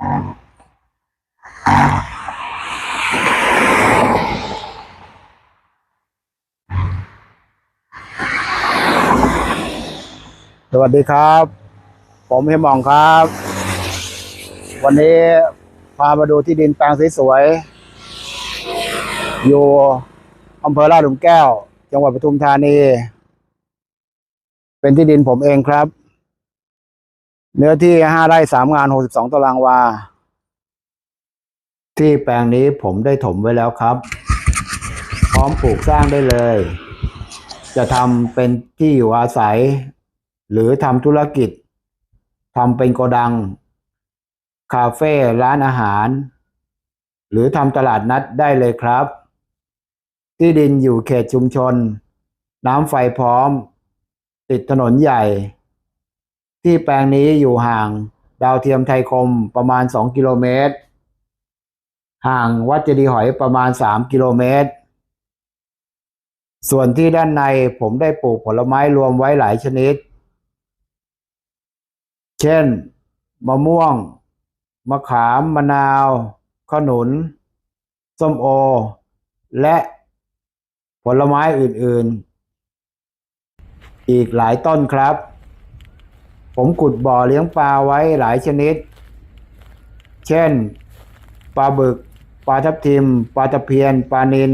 สวัสดีครับ ผมเฮยหมองครับ วันนี้พามาดูที่ดินแปลงสวยๆอยู่อำเภอลาดหลุมแก้ว จังหวัดปทุมธานี เป็นที่ดินผมเองครับ เนื้อที่ห้าไร่สามงานหกสิบสองตารางวา ที่แปลงนี้ผมได้ถมไว้แล้วครับ พร้อมปลูกสร้างได้เลย จะทำเป็นที่อยู่อาศัย หรือทำธุรกิจทำเป็นโกดัง คาเฟ่ร้านอาหาร หรือทำตลาดนัดได้เลยครับ ที่ดินอยู่เขตชุมชน น้ำไฟพร้อม ติดถนนใหญ่ ที่แปลงนี้อยู่ห่างดาวเทียมไทยคมประมาณ 2 กิโลเมตร ห่างวัดเจดีหอยประมาณ 3 กิโลเมตร ส่วนที่ด้านในผมได้ปลูกผลไม้รวมไว้หลายชนิด เช่น มะม่วง มะขาม มะนาว ขนุน ส้มโอ และผลไม้อื่นๆ อีกหลายต้นครับ ผมขุดบ่อเลี้ยงปลาไว้หลายชนิด เช่น ปลาบึก ปลาทับทิม ปลาตะเพียน ปลานิล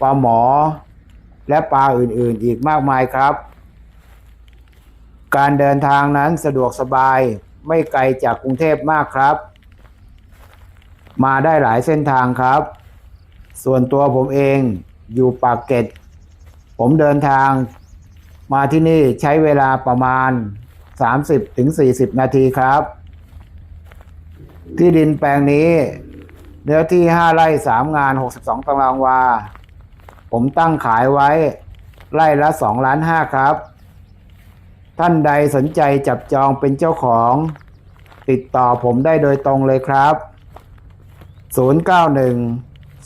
ปลาหมอ และปลาอื่นๆ อีกมากมายครับ การเดินทางนั้นสะดวกสบาย ไม่ไกลจากกรุงเทพมากครับ มาได้หลายเส้นทางครับ ส่วนตัวผมเองอยู่ปากเกร็ด ผมเดินทางมาที่นี่ใช้เวลาประมาณ 30ถึง40 นาทีครับ ที่ดินแปลงนี้ เนื้อที่ 5 ไร่ 3 งาน 62 ตารางวา ผมตั้งขายไว้ ไร่ละ 2 ล้าน 5 ครับ ท่านใดสนใจจับจองเป็นเจ้าของ ติดต่อผมได้โดยตรงเลยครับ 091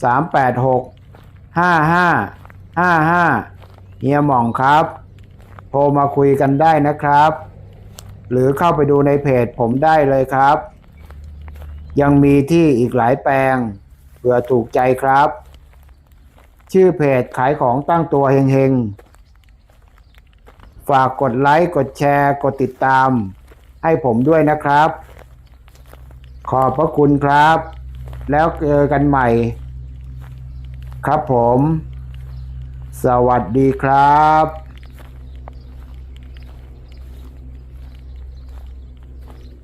386 5555เฮียหม่องครับ โทรมาคุยกันได้นะครับ หรือเข้าไปดูในเพจผมได้เลยครับ ยังมีที่อีกหลายแปลงเผื่อถูกใจครับ ชื่อเพจขายของตั้งตัวเฮงๆ ฝากกดไลค์กดแชร์กดติดตาม ให้ผมด้วยนะครับ ขอบพระคุณครับ แล้วเจอกันใหม่ ครับผม สวัสดีครับ